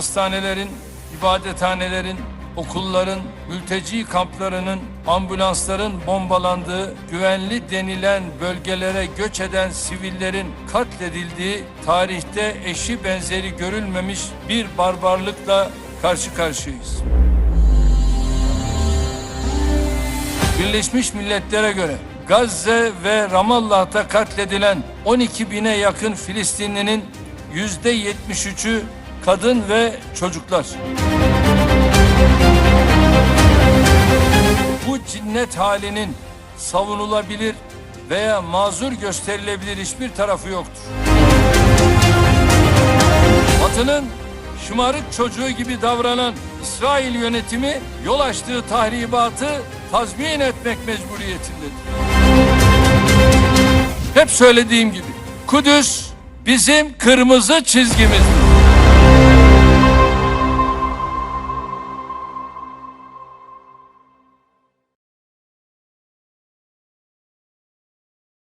hastanelerin, ibadethanelerin, okulların, mülteci kamplarının, ambulansların bombalandığı, güvenli denilen bölgelere göç eden sivillerin katledildiği, tarihte eşi benzeri görülmemiş bir barbarlıkla karşı karşıyayız. Birleşmiş Milletler'e göre Gazze ve Ramallah'ta katledilen 12 bine yakın Filistinlinin yüzde 73'ü kadın ve çocuklar. Bu cinnet halinin savunulabilir veya mazur gösterilebilir hiçbir tarafı yoktur. Batı'nın şımarık çocuğu gibi davranan İsrail yönetimi yol açtığı tahribatı tazmin etmek mecburiyetindedir. Hep söylediğim gibi Kudüs bizim kırmızı çizgimizdir.